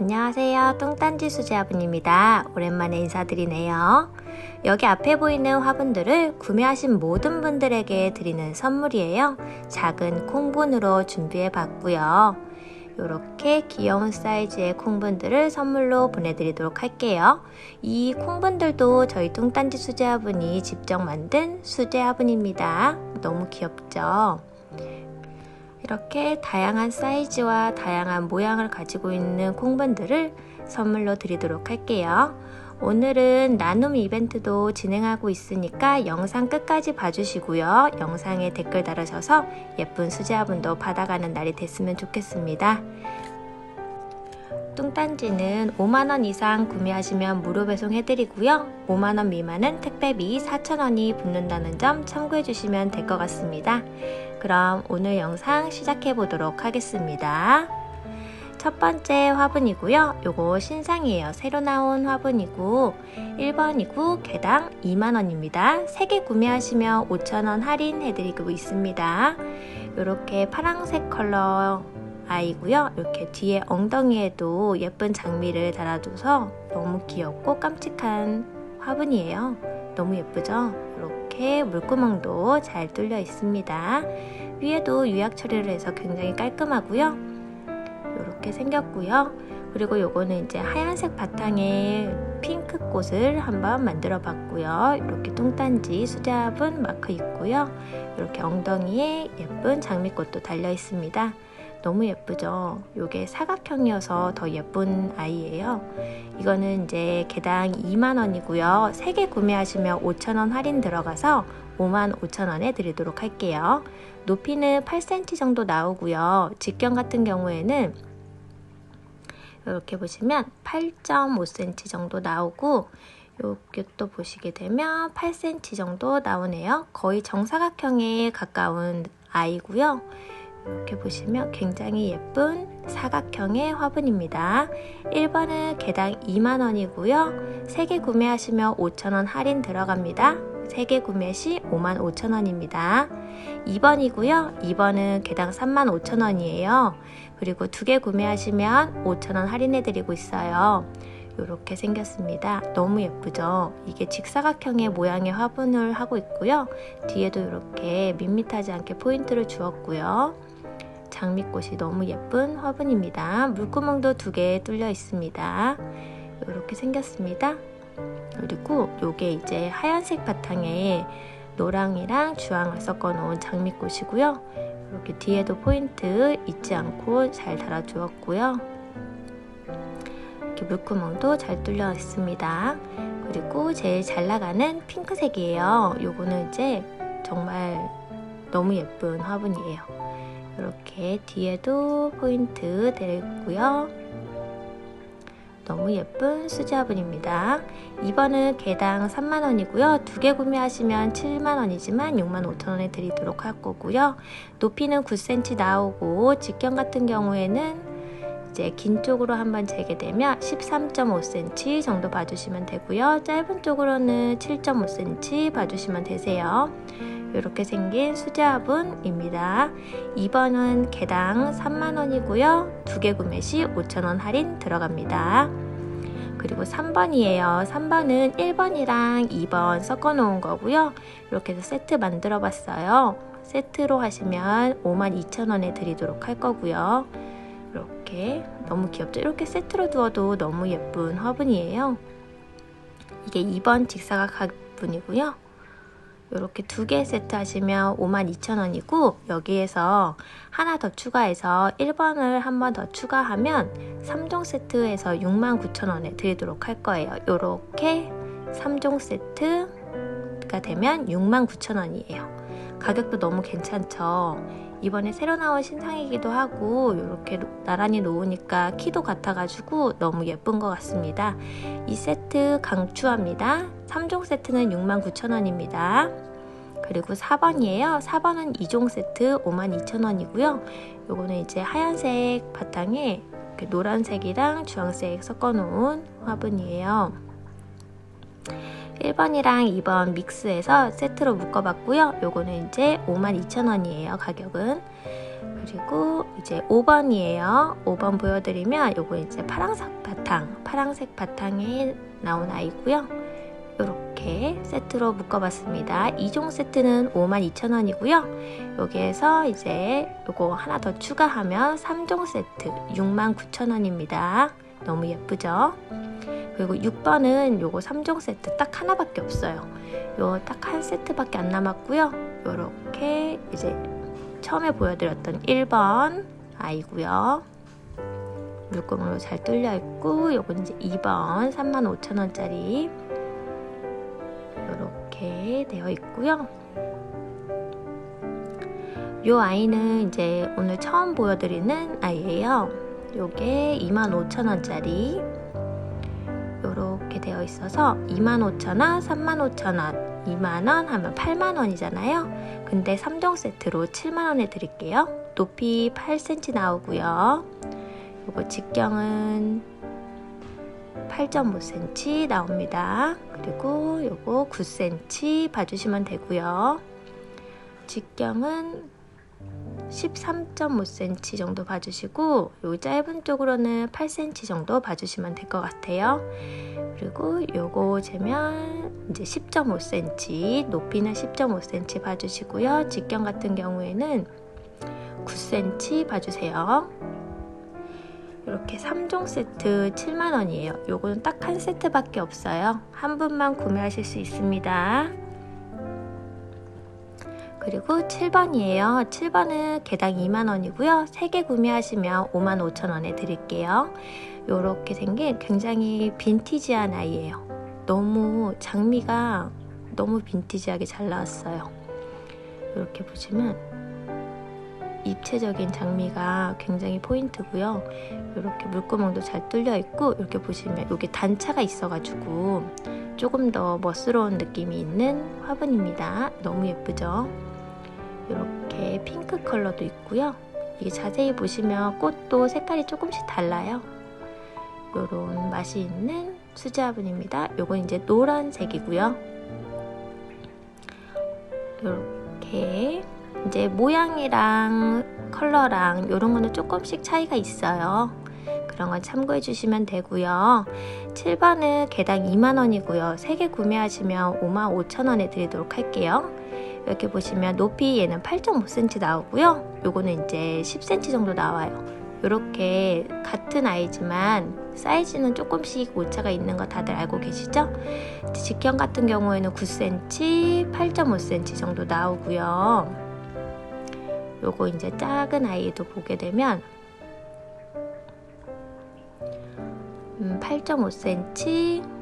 안녕하세요. 뚱딴지 수제 화분입니다. 오랜만에 인사드리네요. 여기 앞에 보이는 화분들을 구매하신 모든 분들에게 드리는 선물이에요. 작은 콩분으로 준비해 봤고요. 이렇게 귀여운 사이즈의 콩분들을 선물로 보내드리도록 할게요. 이 콩분들도 저희 뚱딴지 수제 화분이 직접 만든 수제 화분입니다. 너무 귀엽죠? 이렇게 다양한 사이즈와 다양한 모양을 가지고 있는 콩분들을 선물로 드리도록 할게요. 오늘은 나눔 이벤트도 진행하고 있으니까 영상 끝까지 봐주시고요. 영상에 댓글 달아셔서 예쁜 수제화분도 받아가는 날이 됐으면 좋겠습니다. 뚱딴지는 5만원 이상 구매하시면 무료 배송해드리고요. 5만원 미만은 택배비 4,000원이 붙는다는 점 참고해주시면 될 것 같습니다. 그럼 오늘 영상 시작해 보도록 하겠습니다. 첫 번째 화분이고요. 요거 신상이에요. 새로 나온 화분이고 1번이고 개당 2만원입니다. 3개 구매하시면 5천원 할인해드리고 있습니다. 이렇게 파랑색 컬러 아이고요. 이렇게 뒤에 엉덩이에도 예쁜 장미를 달아줘서 너무 귀엽고 깜찍한 화분이에요. 너무 예쁘죠? 이렇게 물구멍도 잘 뚫려 있습니다. 위에도 유약 처리를 해서 굉장히 깔끔하고요. 이렇게 생겼고요. 그리고 요거는 이제 하얀색 바탕에 핑크 꽃을 한번 만들어 봤고요. 이렇게 뚱딴지 수제화분 마크 있고요. 이렇게 엉덩이에 예쁜 장미꽃도 달려 있습니다. 너무 예쁘죠? 이게 사각형이어서 더 예쁜 아이예요. 이거는 이제 개당 2만원이고요. 3개 구매하시면 5천원 할인 들어가서 5만 5천원에 드리도록 할게요. 높이는 8cm 정도 나오고요. 직경 같은 경우에는 이렇게 보시면 8.5cm 정도 나오고 여기 또 보시게 되면 8cm 정도 나오네요. 거의 정사각형에 가까운 아이고요. 이렇게 보시면 굉장히 예쁜 사각형의 화분입니다. 1번은 개당 2만원이고요. 3개 구매하시면 5천원 할인 들어갑니다. 3개 구매 시 5만 5천원입니다. 2번이고요. 2번은 개당 3만 5천원이에요. 그리고 2개 구매하시면 5천원 할인해드리고 있어요. 이렇게 생겼습니다. 너무 예쁘죠? 이게 직사각형의 모양의 화분을 하고 있고요. 뒤에도 이렇게 밋밋하지 않게 포인트를 주었고요. 장미꽃이 너무 예쁜 화분입니다. 물구멍도 두 개 뚫려 있습니다. 이렇게 생겼습니다. 그리고 이게 이제 하얀색 바탕에 노랑이랑 주황을 섞어 놓은 장미꽃이고요. 이렇게 뒤에도 포인트 잊지 않고 잘 달아주었고요. 이렇게 물구멍도 잘 뚫려 있습니다. 그리고 제일 잘 나가는 핑크색이에요. 요거는 이제 정말 너무 예쁜 화분이에요. 이렇게 뒤에도 포인트 되고요. 너무 예쁜 수제 화분입니다. 2번은 개당 3만원이고요. 두 개 구매하시면 7만원이지만 6만 5천원에 드리도록 할 거고요. 높이는 9cm 나오고 직경 같은 경우에는 이제 긴 쪽으로 한번 재게 되면 13.5cm 정도 봐주시면 되고요. 짧은 쪽으로는 7.5cm 봐주시면 되세요. 이렇게 생긴 수제화분입니다. 2번은 개당 3만원이고요. 두 개 구매 시 5천원 할인 들어갑니다. 그리고 3번이에요. 3번은 1번이랑 2번 섞어 놓은 거고요. 이렇게 해서 세트 만들어 봤어요. 세트로 하시면 52,000원에 드리도록 할 거고요. 이렇게 너무 귀엽죠? 이렇게 세트로 두어도 너무 예쁜 화분이에요. 이게 2번 직사각 화분이고요. 이렇게 두 개 세트 하시면 52,000원이고 여기에서 하나 더 추가해서 1번을 한 번 더 추가하면 3종 세트에서 69,000원에 드리도록 할 거예요. 이렇게 3종 세트가 되면 69,000원이에요. 가격도 너무 괜찮죠? 이번에 새로 나온 신상이기도 하고 이렇게 나란히 놓으니까 키도 같아가지고 너무 예쁜 것 같습니다. 이 세트 강추합니다. 3종 세트는 69,000원입니다. 그리고 4번이에요. 4번은 2종 세트 52,000원이고요. 요거는 이제 하얀색 바탕에 노란색이랑 주황색 섞어 놓은 화분이에요. 1번이랑 2번 믹스해서 세트로 묶어봤고요. 요거는 이제 52,000원이에요. 가격은. 그리고 이제 5번이에요. 5번 보여드리면 요거 이제 파란색 바탕, 파란색 바탕에 나온 아이고요. 이렇게 세트로 묶어봤습니다. 2종 세트는 52,000원이고요. 여기에서 이제 요거 하나 더 추가하면 3종 세트 69,000원입니다. 너무 예쁘죠? 그리고 6번은 요거 3종 세트 딱 하나밖에 없어요. 요 딱 한 세트밖에 안 남았고요. 요렇게 이제 처음에 보여드렸던 1번 아이고요. 물고문으로 잘 뚫려 있고 요건 이제 2번 35,000원짜리 이렇게 되어 있고요. 요 아이는 이제 오늘 처음 보여드리는 아이예요. 요게 25,000원짜리 되어 있어서 25,000원, 35,000원, 2만원 하면 8만원이잖아요. 근데 3종 세트로 7만원에 드릴게요. 높이 8cm 나오고요. 요거 직경은 8.5cm 나옵니다. 그리고 요거 9cm 봐주시면 되고요. 직경은 13.5cm 정도 봐주시고 요 짧은 쪽으로는 8cm 정도 봐주시면 될 것 같아요. 그리고 요거 재면 이제 10.5cm 높이는 10.5cm 봐주시고요. 직경 같은 경우에는 9cm 봐주세요. 이렇게 3종 세트 7만원이에요. 요거는 딱 한 세트밖에 없어요. 한 분만 구매하실 수 있습니다. 그리고 7번이에요. 7번은 개당 2만원이고요. 3개 구매하시면 5만 5천원에 드릴게요. 이렇게 생긴 굉장히 빈티지한 아이예요. 너무 장미가 너무 빈티지하게 잘 나왔어요. 이렇게 보시면 입체적인 장미가 굉장히 포인트고요. 이렇게 물구멍도 잘 뚫려 있고 이렇게 보시면 여기 단차가 있어가지고 조금 더 멋스러운 느낌이 있는 화분입니다. 너무 예쁘죠? 이렇게 핑크 컬러도 있고요. 이게 자세히 보시면 꽃도 색깔이 조금씩 달라요. 이런 맛이 있는 수제 화분입니다. 요건 이제 노란색이고요. 이렇게 이제 모양이랑 컬러랑 이런 거는 조금씩 차이가 있어요. 그런 건 참고해 주시면 되고요. 7번은 개당 2만 원이고요. 3개 구매하시면 5만 5천 원에 드리도록 할게요. 이렇게 보시면 높이 얘는 8.5cm 나오고요. 요거는 이제 10cm 정도 나와요. 이렇게 같은 아이지만 사이즈는 조금씩 오차가 있는 거 다들 알고 계시죠? 직경 같은 경우에는 9cm, 8.5cm 정도 나오고요. 요거 이제 작은 아이도 보게 되면 음, 8.5cm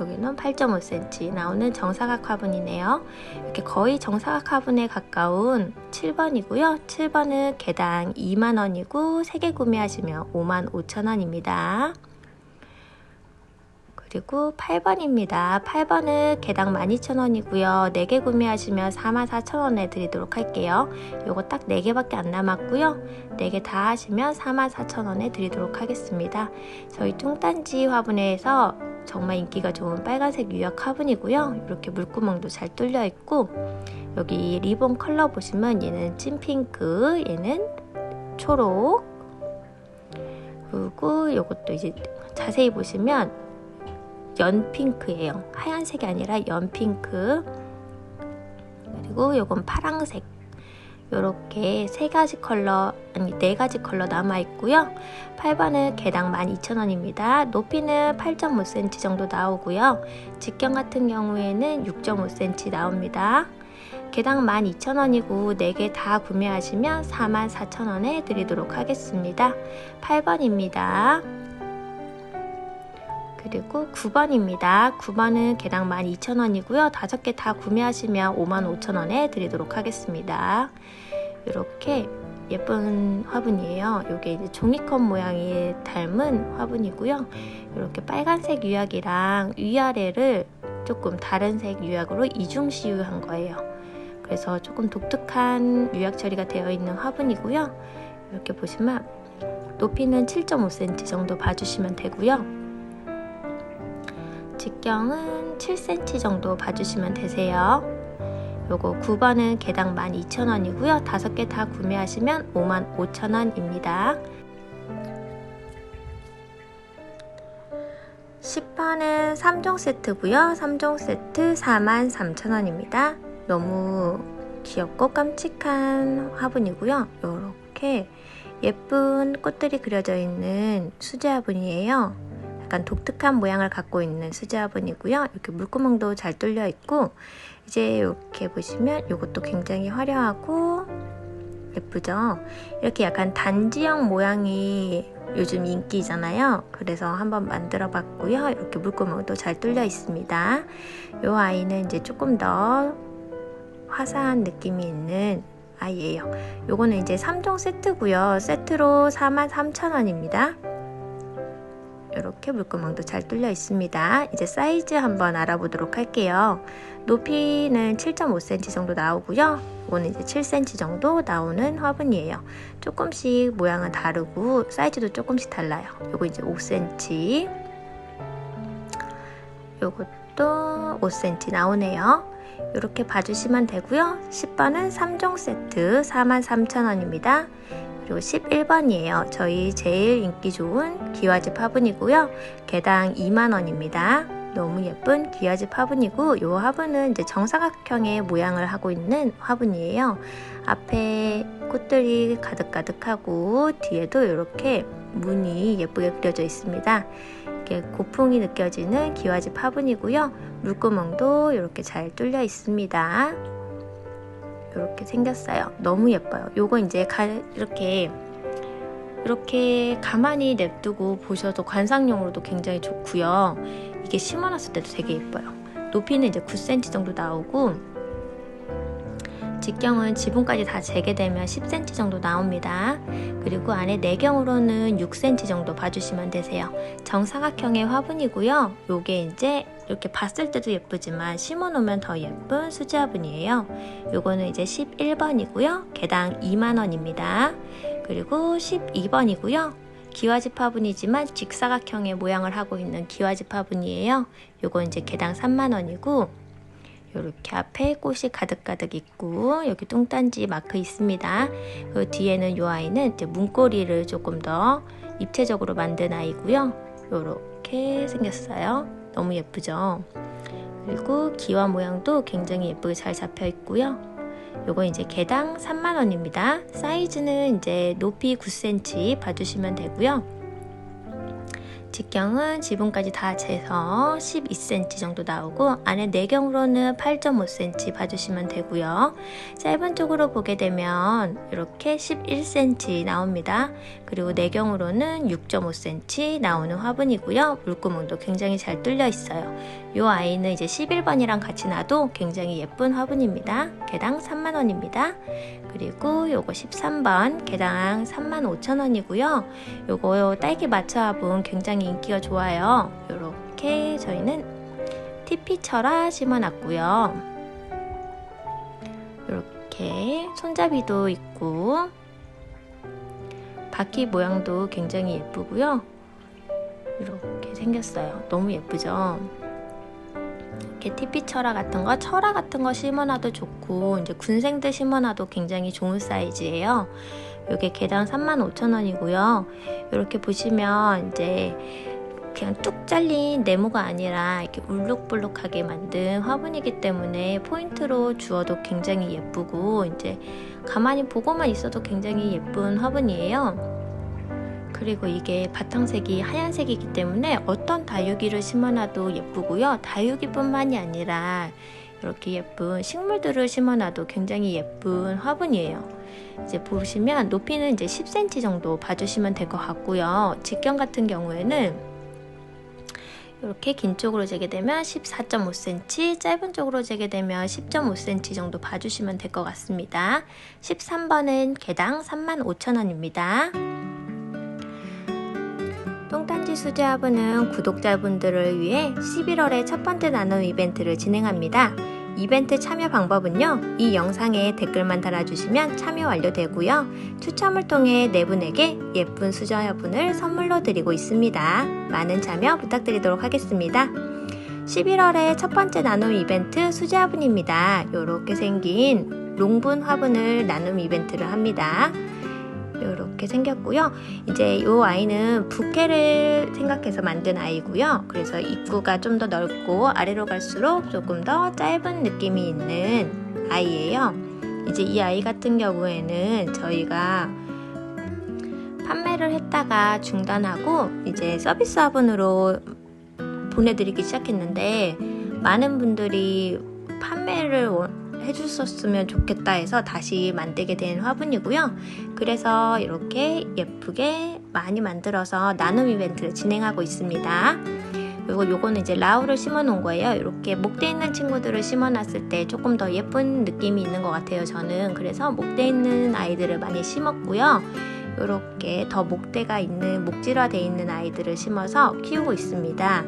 여기는 8.5cm 나오는 정사각 화분이네요. 이렇게 거의 정사각 화분에 가까운 7번이고요. 7번은 개당 2만원이고 3개 구매하시면 5만 5천원입니다. 그리고 8번입니다. 8번은 개당 12,000원이고요. 4개 구매하시면 44,000원에 드리도록 할게요. 요거 딱 4개밖에 안 남았고요. 4개 다 하시면 44,000원에 드리도록 하겠습니다. 저희 뚱딴지 화분에서 정말 인기가 좋은 빨간색 유약 화분이고요. 이렇게 물구멍도 잘 뚫려 있고 여기 리본 컬러 보시면 얘는 찐핑크, 얘는 초록 그리고 이것도 이제 자세히 보시면 연핑크예요. 하얀색이 아니라 연핑크. 그리고 이건 파랑색. 이렇게 세 가지 컬러, 아니 네 가지 컬러 남아 있고요. 8번은 개당 12,000원입니다. 높이는 8.5cm 정도 나오고요. 직경 같은 경우에는 6.5cm 나옵니다. 개당 12,000원이고 4개 다 구매하시면 44,000원에 드리도록 하겠습니다. 8번입니다. 그리고 9번입니다. 9번은 개당 12,000원이고요. 5개 다 구매하시면 55,000원에 드리도록 하겠습니다. 이렇게 예쁜 화분이에요. 이게 이제 종이컵 모양이 닮은 화분이고요. 이렇게 빨간색 유약이랑 위아래를 조금 다른 색 유약으로 이중 시유한 거예요. 그래서 조금 독특한 유약 처리가 되어 있는 화분이고요. 이렇게 보시면 높이는 7.5cm 정도 봐주시면 되고요. 직경은 7cm 정도 봐주시면 되세요. 요거 9번은 개당 12,000원이고요. 5개 다 구매하시면 55,000원입니다. 10번은 3종 세트고요. 3종 세트 43,000원입니다. 너무 귀엽고 깜찍한 화분이고요. 이렇게 예쁜 꽃들이 그려져 있는 수제 화분이에요. 약간 독특한 모양을 갖고 있는 수제 화분이고요. 이렇게 물구멍도 잘 뚫려 있고 이제 이렇게 보시면 이것도 굉장히 화려하고 예쁘죠? 이렇게 약간 단지형 모양이 요즘 인기잖아요. 그래서 한번 만들어 봤고요. 이렇게 물구멍도 잘 뚫려 있습니다. 이 아이는 이제 조금 더 화사한 느낌이 있는 아이예요. 요거는 이제 3종 세트고요. 세트로 43,000원입니다. 이렇게 물구멍도 잘 뚫려 있습니다. 이제 사이즈 한번 알아보도록 할게요. 높이는 7.5cm 정도 나오고요. 이거는 이제 7cm 정도 나오는 화분이에요. 조금씩 모양은 다르고 사이즈도 조금씩 달라요. 요거 이제 5cm. 요것도 5cm 나오네요. 이렇게 봐주시면 되고요. 10번은 3종 세트 43,000원입니다. 그리고 11번이에요. 저희 제일 인기 좋은 기와집 화분이고요. 개당 2만원입니다. 너무 예쁜 기와집 화분이고 이 화분은 이제 정사각형의 모양을 하고 있는 화분이에요. 앞에 꽃들이 가득가득하고 뒤에도 이렇게 무늬 예쁘게 그려져 있습니다. 이렇게 고풍이 느껴지는 기와집 화분이고요. 물구멍도 이렇게 잘 뚫려 있습니다. 이렇게 생겼어요. 너무 예뻐요. 요거 이제 가, 이렇게 이렇게 가만히 냅두고 보셔도 관상용으로도 굉장히 좋고요. 이게 심어놨을 때도 되게 예뻐요. 높이는 이제 9cm 정도 나오고 직경은 지붕까지 다 재게 되면 10cm 정도 나옵니다. 그리고 안에 내경으로는 6cm 정도 봐주시면 되세요. 정사각형의 화분이고요. 요게 이제 이렇게 봤을 때도 예쁘지만 심어 놓으면 더 예쁜 수지 화분이에요. 요거는 이제 11번이고요. 개당 2만원입니다. 그리고 12번이고요. 기와집 화분이지만 직사각형의 모양을 하고 있는 기와집 화분이에요. 요거 이제 개당 3만원이고 이렇게 앞에 꽃이 가득가득 있고 여기 뚱딴지 마크 있습니다. 그 뒤에는 이 아이는 이제 문고리를 조금 더 입체적으로 만든 아이고요. 이렇게 생겼어요. 너무 예쁘죠? 그리고 기와 모양도 굉장히 예쁘게 잘 잡혀 있고요. 요거 이제 개당 3만원입니다. 사이즈는 이제 높이 9cm 봐주시면 되고요. 직경은 지붕까지 다 재서 12cm 정도 나오고 안에 내경으로는 8.5cm 봐주시면 되고요. 짧은 쪽으로 보게 되면 이렇게 11cm 나옵니다. 그리고 내경으로는 6.5cm 나오는 화분이고요. 물구멍도 굉장히 잘 뚫려 있어요. 이 아이는 이제 11번이랑 같이 놔도 굉장히 예쁜 화분입니다. 개당 3만원입니다. 그리고 요거 13번 개당 35,000원이고요. 요거 딸기 마차 화분 굉장히 인기가 좋아요. 이렇게 저희는 TP철화 심어놨고요. 이렇게 손잡이도 있고 바퀴 모양도 굉장히 예쁘고요. 이렇게 생겼어요. 너무 예쁘죠? 이렇게 TP 철화 같은 거, 철화 같은 거 심어놔도 좋고 이제 군생들 심어놔도 굉장히 좋은 사이즈예요. 이게 개당 35,000원이고요. 이렇게 보시면 이제 그냥 뚝 잘린 네모가 아니라 이렇게 울룩불룩하게 만든 화분이기 때문에 포인트로 주어도 굉장히 예쁘고 이제 가만히 보고만 있어도 굉장히 예쁜 화분이에요. 그리고 이게 바탕색이 하얀색이기 때문에 어떤 다육이를 심어놔도 예쁘고요. 다육이뿐만이 아니라 이렇게 예쁜 식물들을 심어놔도 굉장히 예쁜 화분이에요. 이제 보시면 높이는 이제 10cm 정도 봐주시면 될 것 같고요. 직경 같은 경우에는 이렇게 긴 쪽으로 재게 되면 14.5cm, 짧은 쪽으로 재게 되면 10.5cm 정도 봐주시면 될 것 같습니다. 13번은 개당 35,000원입니다. 똥단지 수제화분은 구독자분들을 위해 11월에 첫 번째 나눔 이벤트를 진행합니다. 이벤트 참여 방법은요, 이 영상에 댓글만 달아주시면 참여 완료되고요. 추첨을 통해 네 분에게 예쁜 수저 화분을 선물로 드리고 있습니다. 많은 참여 부탁드리도록 하겠습니다. 11월의 첫 번째 나눔 이벤트 수제 화분입니다. 이렇게 생긴 롱분 화분을 나눔 이벤트를 합니다. 이렇게 생겼고요. 이제 이 아이는 부케를 생각해서 만든 아이고요. 그래서 입구가 좀 더 넓고 아래로 갈수록 조금 더 짧은 느낌이 있는 아이예요. 이제 이 아이 같은 경우에는 저희가 판매를 했다가 중단하고 이제 서비스 화분으로 보내드리기 시작했는데 많은 분들이 판매를 원- 해주셨으면 좋겠다 해서 다시 만들게 된 화분이고요. 그래서 이렇게 예쁘게 많이 만들어서 나눔 이벤트를 진행하고 있습니다. 그리고 요거는 이제 라우를 심어 놓은 거예요. 이렇게 목대 있는 친구들을 심어 놨을 때 조금 더 예쁜 느낌이 있는 것 같아요. 저는 그래서 목대 있는 아이들을 많이 심었고요. 이렇게 더 목대가 있는 목질화되어 있는 아이들을 심어서 키우고 있습니다.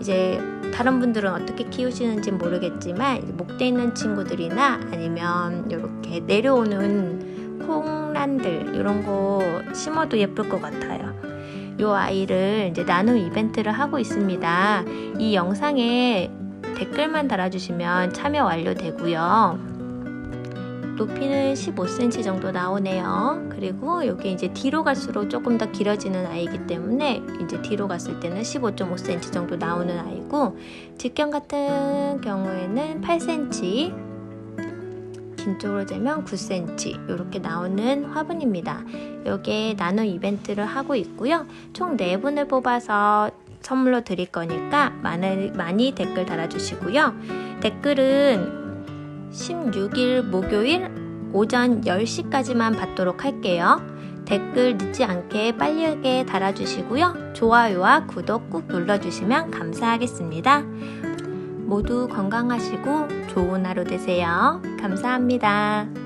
이제 다른 분들은 어떻게 키우시는지 모르겠지만 목대 있는 친구들이나 아니면 이렇게 내려오는 콩란들 이런 거 심어도 예쁠 것 같아요. 이 아이를 이제 나눔 이벤트를 하고 있습니다. 이 영상에 댓글만 달아주시면 참여 완료되고요. 높이는 15cm 정도 나오네요. 그리고 여기 이제 뒤로 갈수록 조금 더 길어지는 아이이기 때문에 이제 뒤로 갔을 때는 15.5cm 정도 나오는 아이고 직경 같은 경우에는 8cm 긴 쪽으로 재면 9cm 이렇게 나오는 화분입니다. 여기에 나눔 이벤트를 하고 있고요. 총 4분을 뽑아서 선물로 드릴 거니까 많이, 많이 댓글 달아주시고요. 댓글은 16일 목요일 오전 10시까지만 받도록 할게요. 댓글 늦지 않게 빠르게 달아주시고요. 좋아요와 구독 꾹 눌러주시면 감사하겠습니다. 모두 건강하시고 좋은 하루 되세요. 감사합니다.